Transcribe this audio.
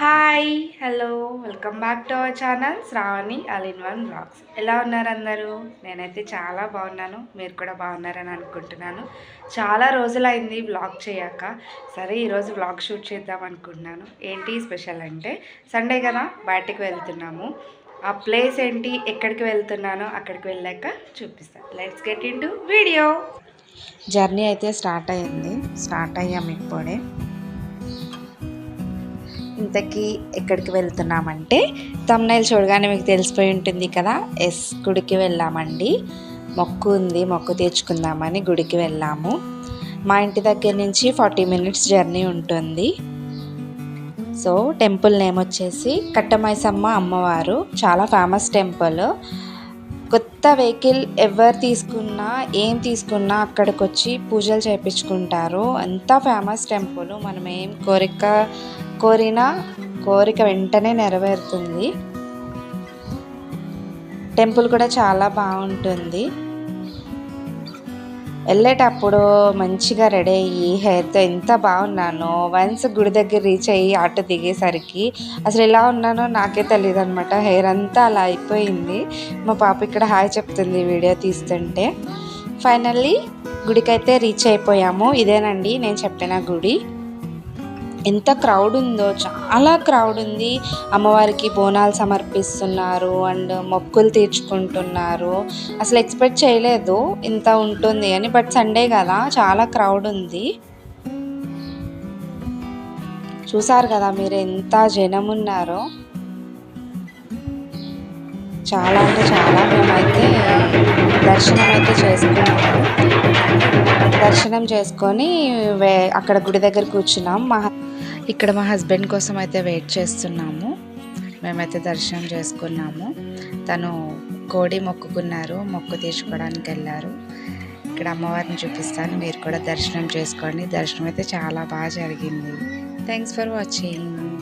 Hi hello welcome back to our channel Sravani all in one vlogs ఎలా ఉన్నారు అందరూ? నేనైతే చాలా బాగున్నాను మీరు కూడా బాగున్నారని అనుకుంటున్నాను. చాలా రోజులైంది బ్లాగ్ చేయక. సరే ఈరోజు బ్లాగ్ షూట్ చేద్దాం అనుకుంటున్నాను. ఏంటి స్పెషల్ అంటే సండే కదా బయటికి వెళ్తున్నాము. ఆ ప్లేస్ ఏంటి ఎక్కడికి వెళ్తున్నానో అక్కడికి వెళ్ళాక చూపిస్తాను let's get in video journey అయితే స్టార్ట్ అయ్యింది స్టార్ట్ అయ్యాం ఇప్పుడే. ఇంతకీ ఎక్కడికి వెళ్తున్నామంటే తమ్నైల్ చూడగానే మీకు తెలిసిపోయి ఉంటుంది కదా. ఎస్ గుడికి వెళ్ళామండి. మొక్కు ఉంది మొక్కు తీర్చుకుందామని గుడికి వెళ్ళాము. మా ఇంటి దగ్గర నుంచి ఫార్టీ మినిట్స్ జర్నీ ఉంటుంది. సో టెంపుల్ నేమ్ వచ్చేసి కట్టమైసమ్మ అమ్మవారు. చాలా ఫేమస్ టెంపుల్. కొత్త వెహికల్ ఎవరు తీసుకున్నా ఏం తీసుకున్నా అక్కడికి వచ్చి పూజలు చేయించుకుంటారు అంత ఫేమస్ టెంపుల్ మనం ఏం కోరిక కోరినా కోరిక వెంటనే నెరవేరుతుంది. టెంపుల్ కూడా చాలా బాగుంటుంది. వెళ్ళేటప్పుడు మంచిగా రెడీ అయ్యి హెయిర్తో ఎంత బాగున్నానో వన్స్ గుడి దగ్గర రీచ్ అయ్యి ఆటో దిగేసరికి అసలు ఎలా ఉన్నానో నాకే తెలియదు అనమాట హెయిర్ అంతా అలా అయిపోయింది. మా పాప ఇక్కడ హాయ్ చెప్తుంది వీడియో తీస్తుంటే. ఫైనల్లీ గుడికైతే రీచ్ అయిపోయాము. ఇదేనండి నేను చెప్పిన గుడి. ఎంత క్రౌడ్ ఉందో చాలా క్రౌడ్ ఉంది. అమ్మవారికి బోనాలు సమర్పిస్తున్నారు అండ్ మొక్కులు తీర్చుకుంటున్నారు. అసలు ఎక్స్పెక్ట్ చేయలేదు ఇంత ఉంటుంది అని బట్ సండే కదా చాలా క్రౌడ్ ఉంది. చూసారు కదా మీరు ఎంత జనం ఉన్నారో. చాలా అంటే చాలా మేమైతే దర్శనం అయితే చేసుకున్నాము. దర్శనం చేసుకొని వే అక్కడ గుడి దగ్గర కూర్చున్నాం. మా ఇక్కడ మా హస్బెండ్ కోసం అయితే వెయిట్ చేస్తున్నాము. మేమైతే దర్శనం చేసుకున్నాము. తను కోడి మొక్కుకున్నారు మొక్కు తీర్చుకోవడానికి వెళ్ళారు. ఇక్కడ అమ్మవారిని చూపిస్తాను మీరు కూడా దర్శనం చేసుకోండి. దర్శనం అయితే చాలా బాగా జరిగింది. Thanks for watching